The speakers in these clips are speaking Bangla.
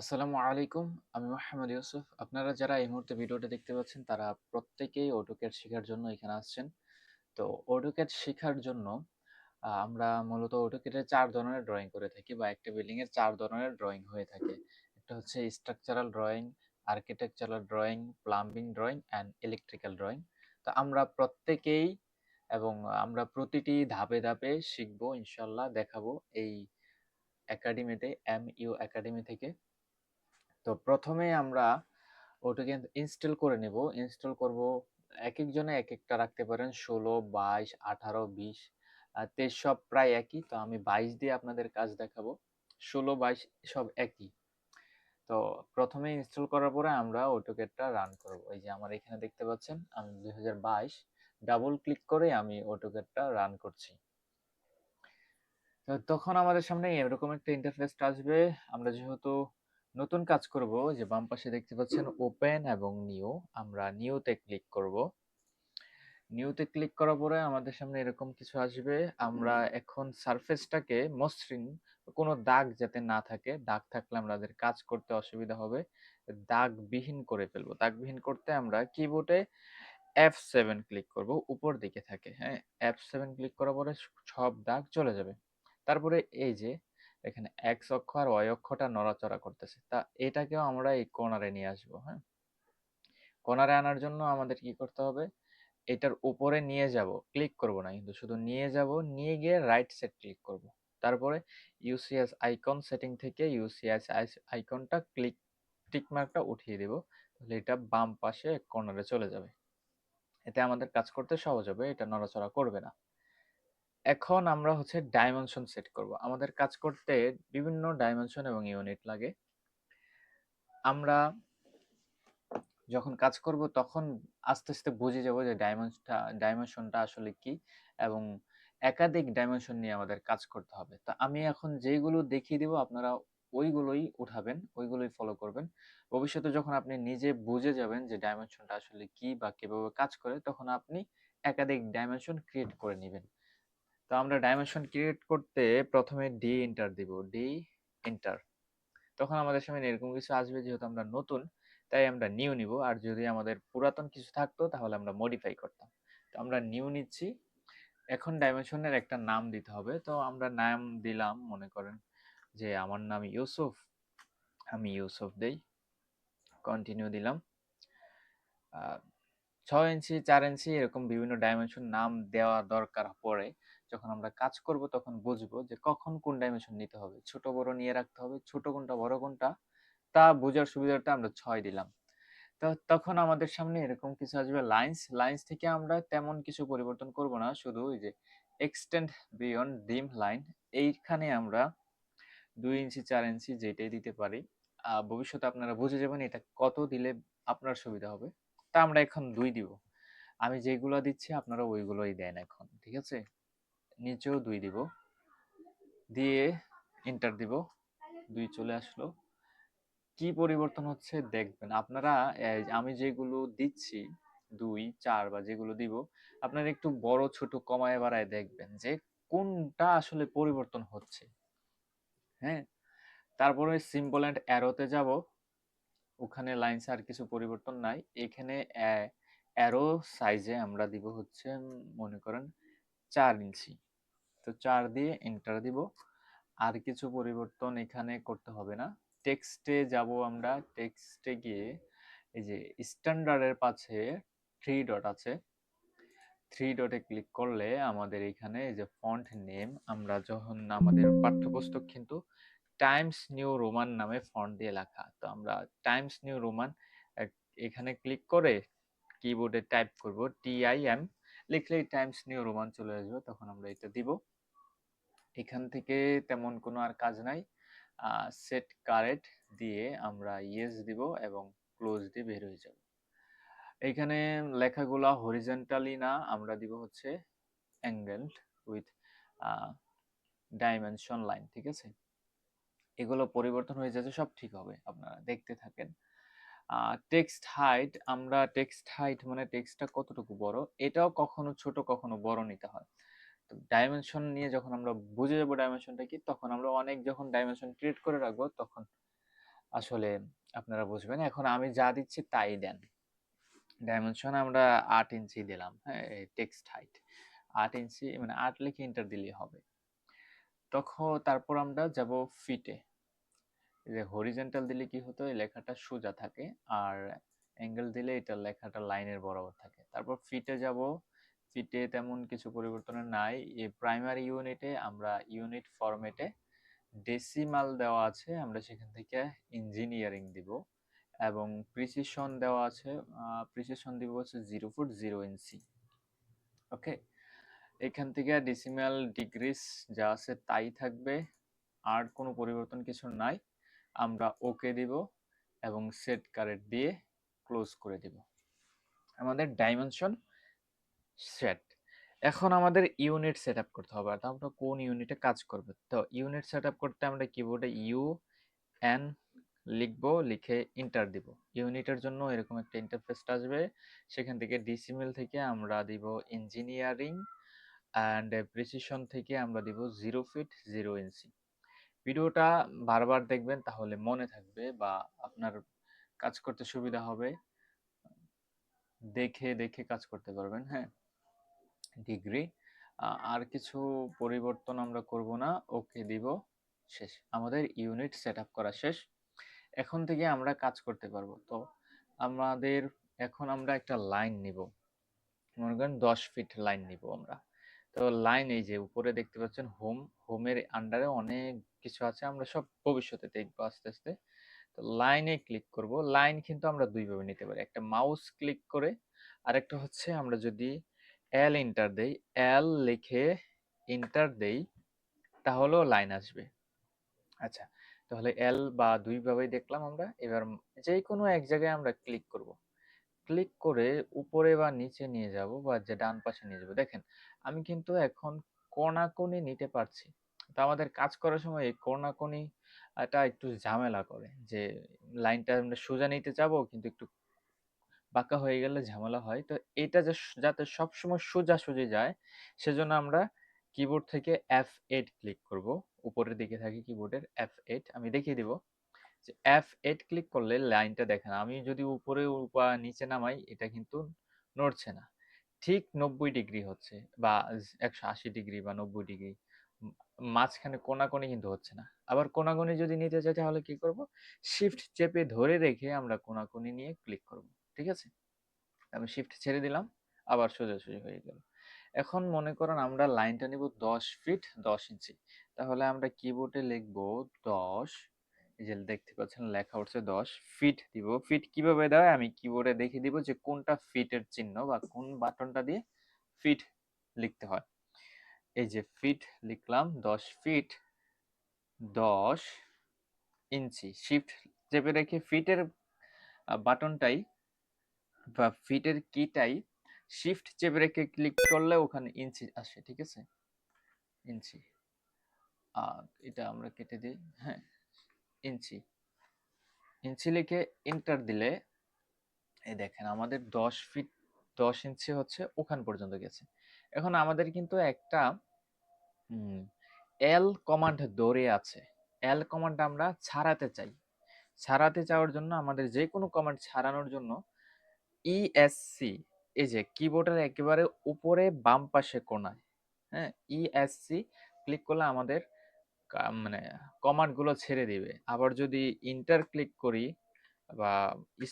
আসসালামু আলাইকুম। আমি মোহাম্মদ ইউসুফ। আপনারা যারা এই মুহূর্তে ভিডিওটা দেখতে পাচ্ছেন তারা প্রত্যেকেই AutoCAD শেখার জন্য এখানে আসছেন। তো AutoCAD শেখার জন্য আমরা মূলত এর ৪ ধরনের ড্রয়িং করে থাকি বা একটা বিল্ডিং এর ৪ ধরনের ড্রয়িং হয়ে থাকে। একটা হচ্ছে structural drawing architectural drawing plumbing drawing and electrical drawing তো আমরা প্রত্যেকেই এবং আমরা প্রতিটি ধাপে, ধাপে শিখব ইনশাল্লাহ দেখাবো এই একাডেমিতে এম ইউ একাডেমি থেকে। তো ১ম এ আমরা AutoCAD ইনস্টল করে নিব। ইনস্টল করব একেকজনে একেকটা রাখতে পারেন ১৬, ২২, ১৮, ২০, আ ২৩ সব প্রায় একই। তো আমি ২২ দিয়ে আপনাদের কাজ দেখাবো। ১৬, ২২ সব একই। তো ১ম এ ইনস্টল করার পরে আমরা AutoCAD টা রান করব। এই যে আমার এখানে দেখতে পাচ্ছেন আমি ২০২২ ডাবল ক্লিক করে আমি AutoCAD টা রান করছি। তো তখন আমাদের সামনে এরকম একটা ইন্টারফেস আসবে। আমরা যেহেতু নতুন কাজ করব যে বাম পাশে দেখতে পাচ্ছেন ওপেন এবং নিউ আমরা নিউতে ক্লিক করব। নিউতে ক্লিক করার পরে আমাদের সামনে এরকম কিছু আসবে। আমরা এখন সারফেসটাকে মসৃণ কোনো দাগ যাতে না থাকে। দাগ থাকলে আমাদের কাজ করতে অসুবিধা হবে। দাগবিহীন করে ফেলব। দাগবিহীন করতে আমরা কিবোর্ডে F7 ক্লিক করব। উপর দিকে থাকে, হ্যাঁ? F7 ক্লিক করার পরে সব দাগ চলে যাবে। তারপরে এই যে এখানে X অক্ষ আর Y অক্ষটা নড়াচড়া করতেছে। তা এটাকেও আমরা এই কর্নারে নিয়ে আসব, হ্যাঁ? কর্নারে আনার জন্য আমাদের কি করতে হবে? এটার উপরে নিয়ে যাব। ক্লিক করব না কিন্তু শুধু নিয়ে যাব, নিয়ে গিয়ে রাইট সাইড ক্লিক করব। তারপরে ইউসিএস আইকন সেটিং থেকে আইস আইকনটা ক্লিক টিক মার্কটা উঠিয়ে দিব। তাহলে এটা বাম পাশে কর্নারে চলে যাবে। এতে আমাদের কাজ করতে সহজ হবে। এটা নড়াচড়া করবে না। এখন আমরা হচ্ছে ডাইমেনশন সেট করব। আমাদের কাজ করতে বিভিন্ন ডাইমেনশন এবং ইউনিট লাগে। আমরা যখন কাজ করব তখন আস্তে, আস্তে বুঝে যাব যে ডাইমেনশনটা ডাইমেনশনটা আসলে কি এবং একাধিক ডাইমেনশন নিয়ে আমাদের কাজ করতে হবে। তো আমি এখন যেইগুলো দেখিয়ে দিব আপনারা ওইগুলোই উঠাবেন, ওইগুলোই ফলো করবেন। ভবিষ্যতে যখন আপনি নিজে বুঝে যাবেন যে ডাইমেনশনটা আসলে কি বা কীভাবে কাজ করে তখন আপনি একাধিক ডাইমেনশন ক্রিয়েট করে নিবেন। তো আমরা ডাইমেনশন ক্রিয়েট করতে প্রথমে ডি এন্টার দিব। D enter. তখন আমাদের সামনে এরকম কিছু আসবে যেহেতু আমরা নতুন, তাই আমরা নিউ নিব। আর যদি আমাদের পুরাতন কিছু থাকতো, তাহলে আমরা মডিফাই করতাম। তো আমরা নিউ নিচ্ছি। এখন ডাইমেনশনের একটা নাম দিতে হবে। তো আমরা নাম দিলাম, মনে করেন যে আমার নাম ইউসুফ। আমি ইউসুফ দেই। কন্টিনিউ দিলাম। ৬ ইঞ্চি, চার ইঞ্চি এরকম বিভিন্ন ডাইমেনশন নাম দেওয়া দরকার পড়ে। যখন আমরা কাজ করব তখন বুঝব যে কখন কোন ডাইমেনশন নিতে হবে। ছোট বড় নিয়ে রাখতে হবে। ছোট কোনটা বড় কোনটা তা বোঝার সুবিধার্থে আমরা ছয় দিলাম। তো তখন আমাদের সামনে এরকম কিছু আসবে লাইন্স লাইন্স থেকে আমরা তেমন কিছু পরিবর্তন করব না। শুধু ওই যে এক্সটেন্ড বিয়ন্ড ডিম লাইন এইখানে আমরা দুই ইঞ্চি, চার ইঞ্চি যেটাই দিতে পারি। ভবিষ্যতে আপনারা বুঝে যাবেন এটা কত দিলে আপনার সুবিধা হবে। তা আমরা এখন দুই দিব। আমি যেগুলো দিচ্ছি আপনারা ওইগুলোই দেন এখন। ঠিক আছে? নিচেও দুই দিব। দিয়ে এন্টার দিব। দুই চলে আসলো। কি পরিবর্তন হচ্ছে দেখবেন। আপনারা আমি যেগুলো দিচ্ছি ২, ৪ বা যেগুলো দিব আপনারা একটু বড় ছোট কমায় বাড়ায় দেখবেন যে কোনটা আসলে পরিবর্তন হচ্ছে। হ্যাঁ? তারপরে সিম্বল অ্যান্ড অ্যারোতে যাব। ওখানে লাইনস আর কিছু পরিবর্তন নাই। এখানে অ্যা অ্যারো সাইজে আমরা দিব হচ্ছে, মনে করেন ৪ ইঞ্চি। তো ৪ দিয়ে এন্টার দিব। আর কিছু পরিবর্তন এখানে করতে হবে না। টেক্সটে যাব আমরা। টেক্সটে গিয়ে এই যে স্ট্যান্ডার্ডের পাশে 3 ডট আছে। 3 ডটে ক্লিক করলে আমাদের এখানে এই যে ফন্ট নেম আমরা যখন আমাদের পাঠ্যপুস্তক কিন্তু টাইমস নিউ রোমান নামে ফন্ট দিয়ে লেখা। তো আমরা টাইমস নিউ রোমান এখানে ক্লিক করে কিবোর্ডে টাইপ করব টিআইএম লিখলেই টাইমস নিউ রোমান চলে আসবে। তখন আমরা এটা দিব। এখান থেকে তেমন কোনো আর কাজ নাই। সেট কারেন্ট দিয়ে আমরা ইয়েস দিব এবং ক্লোজ দিয়ে বের হয়ে যাব। এইখানে লেখাগুলা হরিজেন্টালি না, আমরা দিব হচ্ছে অ্যাঙ্গেলড উইথ ডাইমেনশন লাইন। ঠিক আছে? এগুলো পরিবর্তন হয়ে যাচ্ছে, সব ঠিক হবে। আপনারা দেখতে থাকেন। টেক্সট হাইট আমরা টেক্সট হাইট মানে টেক্সটটা কতটুকু বড়, এটাও কখনো ছোট, কখনো বড় নিতে হয়। তো ডাইমেনশন নিয়ে যখন আমরা বুঝে যাব ডাইমেনশনটা কি, তখন আমরা অনেক যখন ডাইমেনশন ক্রিয়েট করে রাখব, তখন আসলে আপনারা বুঝবেন। এখন আমি যা দিচ্ছি তাই দেন। ডাইমেনশন আমরা ৮ ইঞ্চি দিলাম। হ্যাঁ? টেক্সট হাইট ৮ ইঞ্চি মানে ৮ লিখে এন্টার দিলেই হবে। তখন তারপর আমরা যাব ফিটে। যে হরিজন্টাল দিলে কি হতো এই লেখাটা সোজা থাকে আর অ্যাঙ্গেল দিলে এটা লেখাটা লাইনের বরাবর থাকে। তারপর ফিটে যাব। ফিটে তেমন কিছু পরিবর্তনের নাই। এই প্রাইমারি ইউনিটে আমরা ইউনিট ফরম্যাটে ডেসিমাল দেওয়া আছে। আমরা সেখান থেকে ইঞ্জিনিয়ারিং দিব এবং প্রিসিশন দেওয়া আছে। প্রিসিশন দিব হচ্ছে 0 ফুট 0 ইঞ্চি। ওকে? এখান থেকে ডেসিমাল ডিগ্রিস যা আছে তাই থাকবে। আর কোনো পরিবর্তন কিছু নাই। আমরা ওকে দিব এবং সেট কারেক্ট দিয়ে ক্লোজ করে দিব। আমাদের ডাইমেনশন সেট। এখন আমাদের ইউনিট সেটআপ করতে হবে। আর আমরা কোন ইউনিটে কাজ করব। তো ইউনিট সেটআপ করতে আমরা কিবোর্ডে ইউ এন লিখব, লিখে ইন্টার দিব। ইউনিটের জন্য এরকম একটা ইন্টারফেস আসবে। সেখান থেকে ডেসিমেল থেকে আমরা দিব ইঞ্জিনিয়ারিং অ্যান্ড প্রিসিশন থেকে আমরা দিব 0 ফিট 0 ইঞ্চি। ভিডিওটা বারবার দেখবেন তাহলে মনে থাকবে বা আপনার কাজ করতে সুবিধা হবে। দেখে, দেখে কাজ করতে পারবেন, হ্যাঁ? ডিগ্রি আর কিছু পরিবর্তন আমরা করব না। ওকে দিব। শেষ। আমাদের ইউনিট সেটআপ করা শেষ। এখন থেকে আমরা কাজ করতে পারব। তো আমাদের এখন আমরা একটা লাইন নিব। মনে করেন ১০ ফিট লাইন নিব আমরা। তো লাইন এই যে উপরে দেখতে পাচ্ছেন হোম, হোমের আন্ডারে অনেক কিছু আছে। আমরা সব ভবিষ্যতে দেখব আস্তে, আস্তে। তো লাইনে ক্লিক করব। লাইন কিন্তু আমরা ২ ভাবে নিতে পারি। একটা মাউস ক্লিক করে আরেকটা হচ্ছে আমরা যদি এল ইন্টার দেই, এল লিখে ইন্টার দেই তাহলেও লাইন আসবে। আচ্ছা। তাহলে এল বা ২ ভাবেই দেখলাম আমরা। এবার যে কোনো এক জায়গায় আমরা ক্লিক করব। ক্লিক করে উপরে বা নিচে নিয়ে যাব বা যে ডান পাশে নিয়ে যাব। দেখেন, আমি কিন্তু এখন কোণাকুণি নিতে পারছি। তো আমাদের কাজ করার সময় এই কোণাকুণি এটা একটু ঝামেলা করে। যে লাইনটা আমরা সোজা নিতে যাব কিন্তু একটু বাঁকা হয়ে গেলে ঝামেলা হয়। তো এটা যে যাতে সবসময় সোজাসুজি যায়, সেজন্য আমরা কিবোর্ড থেকে F8 ক্লিক করব। উপরের দিকে থাকে কিবোর্ডের F8 আমি দেখিয়ে দিব। যে F8 ক্লিক করলে লাইনটা দেখেন, আমি যদি উপরে বা নিচে নামাই, এটা কিন্তু নড়ছে না। ঠিক ৯০ ডিগ্রি হচ্ছে বা ১৮০ ডিগ্রি বা ৯০ ডিগ্রি। মাঝখানে কোণাকুণি কিন্তু হচ্ছে না। আবার কোণাকুণি যদি নিতে চাই তাহলে কি করব? শিফট চেপে ধরে রেখে আমরা কোণাকুণি নিয়ে ক্লিক করব। ঠিক আছে? আমি শিফট ছেড়ে দিলাম। আবার সোজাসুজি হয়ে গেল। এখন মনে করেন আমরা লাইনটা নিব ১০ ফিট ১০ ইঞ্চি। তাহলে আমরা কিবোর্ডে লিখব ১০ এই যে দেখতে পাচ্ছেন লেখা উঠছে ১০ ফিট দিব। ফিট কীভাবে দেওয়া আমি কিবোর্ডে দেখিয়ে দিব যে কোনটা ফিটের চিহ্ন বা কোন বাটনটা দিয়ে ফিট লিখতে হয়। এই যে ফিট লিখলাম ১০ ফিট ১০ ইঞ্চি। শিফট চেপে রেখে ফিটের বাটনটাই বা ফিটের কিটাই শিফট চেপে রেখে ক্লিক করলে ওখানে ইঞ্চি আসে। ঠিক আছে? ইঞ্চি। আর এটা আমরা কেটে দিই হ্যাঁ, ইঞ্চি। ইঞ্চি লিখে এন্টার দিলে, এই দেখেন আমাদের ১০ ফিট ১০ ইঞ্চি হচ্ছে ওখান পর্যন্ত গেছে। এখন আমাদের কিন্তু একটা এল কমান্ড ধরে আছে। এল কমান্ড আমরা ছাড়াতে চাই। ছাড়াতে চাওয়ার জন্য আমাদের যে কোনো কমান্ড ছাড়ানোর জন্য ইএসসি এই যে কিবোর্ডের একেবারে উপরে বাম পাশে কোনায় হ্যাঁ? ইএসসি ক্লিক করলে আমাদের মানে কমান্ডগুলো ছেড়ে দিবে। আবার যদি ইন্টার ক্লিক করি বা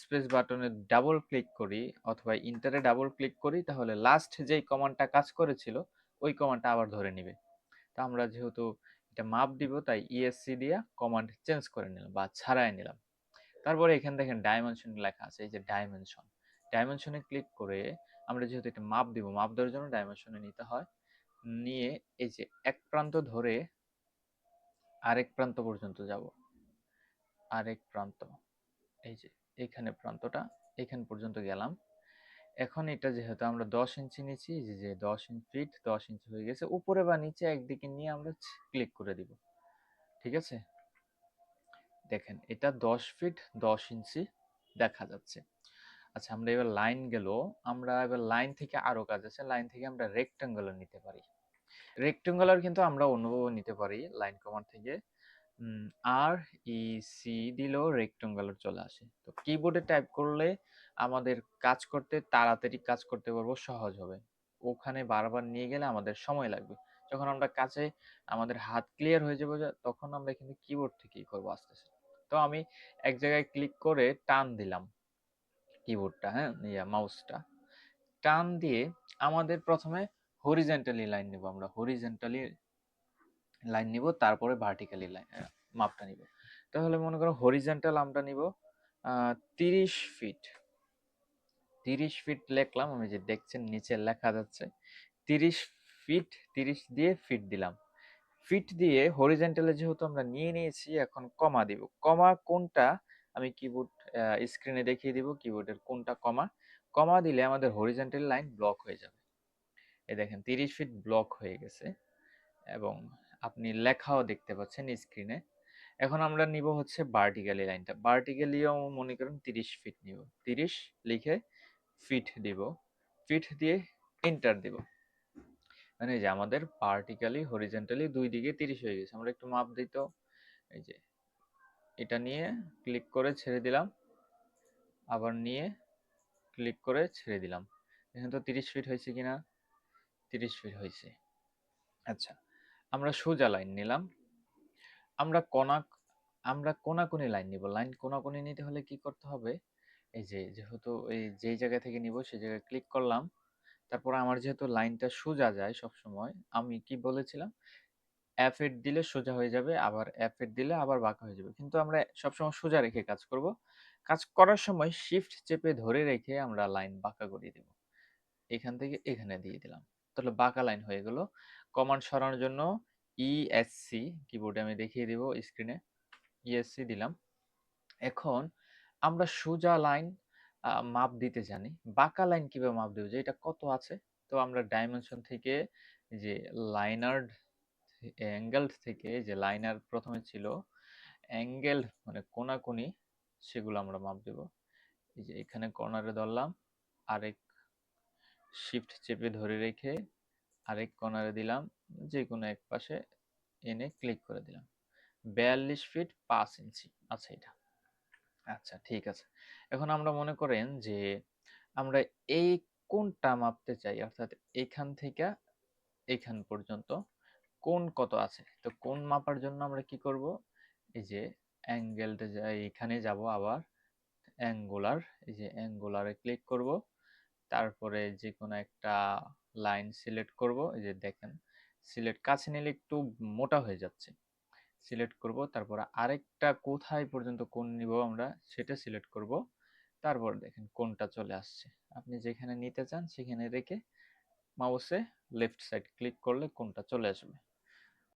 স্পেস বাটনে ডাবল ক্লিক করি অথবা ইন্টারে ডাবল ক্লিক করি তাহলে লাস্ট যেই কমান্ডটা কাজ করেছিল ওই কমান্ডটা আবার ধরে নিবে। তো আমরা যেহেতু এটা মাপ দিব তাই ইএসসি দিয়ে কমান্ড চেঞ্জ করে নিলাম বা ছাড়াই নিলাম। তারপরে এখানে দেখেন ডাইমেনশন লেখা আছে এই যে ডাইমেনশন। ডাইমেনশনে ক্লিক করে আমরা যেহেতু এটা মাপ দিব, মাপ দেওয়ার জন্য ডাইমেনশনে নিতে হয়। নিয়ে এই যে এক প্রান্ত ধরে আরেক প্রান্ত পর্যন্ত যাব। আরেক প্রান্ত। এই যে এখানে প্রান্তটা এখান পর্যন্ত গেলাম। এখন এটা যেহেতু আমরা ১০ ইঞ্চি নিচ্ছি যে, যে ১০ ইন ফিট ১০ ইঞ্চি হয়ে গেছে। উপরে বা নিচে একদিকে নিয়ে আমরা ক্লিক করে দিব। ঠিক আছে? দেখেন এটা ১০ ফিট ১০ ইঞ্চি দেখা যাচ্ছে। আচ্ছা আমরা এবার লাইন গেল। আমরা এবার লাইন থেকে আরও কাজ আছে। লাইন থেকে আমরা রেক্টেঙ্গুলার নিতে পারি। রেক্টেঙ্গুলার কিন্তু আমরা অন্যভাবেও নিতে পারি লাইন কমান্ড থেকে। আর ই সি দিলেও রেক্ট্যাঙ্গুলার চলে আসে। তো কিবোর্ডে টাইপ করলে আমাদের কাজ করতে, তাড়াতাড়ি কাজ করতে পারব, সহজ হবে। ওখানে বারবার নিয়ে গেলে আমাদের সময় লাগবে। যখন আমরা কাছে আমাদের হাত ক্লিয়ার হয়ে যাবে তখন আমরা কিন্তু কিবোর্ড থেকেই করব আস্তে আস্তে। তো আমি এক জায়গায় ক্লিক করে টান দিলাম কিবোর্ডটা হ্যাঁ মাউসটা টান দিয়ে আমাদের প্রথমে হরিজেন্টালি লাইন নেব আমরা। হরিজেন্টালি লাইন নিব, তারপরে ভার্টিক্যালি লাইন মাপটা নিব। তাহলে মনে করো হরিজেন্টাল আমরা নিব তিরিশ ফিট তিরিশ ফিট লিখলাম, আমি যে দেখছেন নিচে লেখা যাচ্ছে। তিরিশ ফিট তিরিশ দিয়ে ফিট দিলাম। ফিট দিয়ে হরিজেন্টালে যেহেতু আমরা নিয়ে নিয়েছি, এখন কমা দিব। কমা কোনটা? আমি কিবোর্ড স্ক্রিনে দেখিয়ে দিব কিবোর্ডের কোনটা কমা কমা দিলে আমাদের হরিজেন্টাল লাইন ব্লক হয়ে যাবে। এই দেখেন, তিরিশ ফিট ব্লক হয়ে গেছে এবং আপনি লেখাও দেখতে পাচ্ছেন স্ক্রিনে এখন আমরা নিব হচ্ছে ভার্টিক্যালি লাইনটা ভার্টিক্যালিও মনে করেন তিরিশ ফিট নিব। তিরিশ লিখে ফিট দিব। ফিট দিয়ে এন্টার দিব। মানে যে আমাদের ভার্টিক্যালি হরিজেন্টালি দুই দিকে তিরিশ হয়ে গেছে। আমরা একটু মাপ দিই তো। এই যে এটা নিয়ে ক্লিক করে ছেড়ে দিলাম। আবার নিয়ে ক্লিক করে ছেড়ে দিলাম। এখানে তো তিরিশ ফিট হয়েছে কিনা? তিরিশ ফিট হয়েছে আচ্ছা। আমরা সোজা লাইন নিলাম। আমরা কোনা আমরা কোনাকুনি লাইন নিব। লাইন কোনাকুনি নিতে হলে কি করতে হবে? এই যে যেহেতু এই যেই জায়গা থেকে নিব সেই জায়গায় ক্লিক করলাম। তারপর আমার যেহেতু লাইনটা সোজা যায় সব সময় আমি কি বলেছিলাম? এড দিলে সোজা হয়ে যাবে আবার এড দিলে আবার বাঁকা হয়ে যাবে। কিন্তু আমরা সবসময় সোজা রেখে কাজ করব। কাজ করার সময় শিফট চেপে ধরে রেখে আমরা লাইন বাঁকা করে দেব। এখান থেকে এখানে দিয়ে দিলাম। তাহলে বাঁকা লাইন হয়ে গেল। কমান্ড সরানোর জন্য ইএসসি কিবোর্ডে আমি দেখিয়ে দিব স্ক্রিনে ইএসসি দিলাম। এখন আমরা সোজা লাইন মাপ দিতে জানি। বাঁকা লাইন কীভাবে মাপ দেবো যে এটা কত আছে? তো আমরা ডাইমেনশন থেকে যে লাইনার অ্যাঙ্গেল থেকে যে লাইনার প্রথমে ছিল অ্যাঙ্গেল মানে কোনাকুনি, সেগুলো আমরা মাপ দেব। এই যে এখানে কর্নারে ধরলাম, আরেক শিফট চেপে ধরে রেখে আরেক কর্নারে দিলাম যে কোনো এক পাশে এনে ক্লিক করে দিলাম। বিয়াল্লিশ ফিট পাঁচ ইঞ্চি আচ্ছা এটা। আচ্ছা ঠিক আছে। এখন আমরা মনে করেন যে আমরা এই কোনটা মাপতে চাই, অর্থাৎ এখান থেকে এখান পর্যন্ত কোন কত আছে? তো কোন মাপার জন্য আমরা কি করব? এই যে অ্যাঙ্গেলটা এখানে যাব আবার অ্যাঙ্গুলার এই যে অ্যাঙ্গুলারে ক্লিক করব। তারপরে যে কোনো একটা লাইন সিলেক্ট করব। এই যে দেখেন সিলেক্ট কাছে নিলে একটু মোটা হয়ে যাচ্ছে। সিলেক্ট করব, তারপর আরেকটা কোথায় পর্যন্ত কোন নিব আমরা, সেটা সিলেক্ট করব। তারপর দেখেন কোনটা চলে আসছে। আপনি যেখানে নিতে চান, সেখানে রেখে মাউসে লেফট সাইড ক্লিক করলে কোনটা চলে আসবে।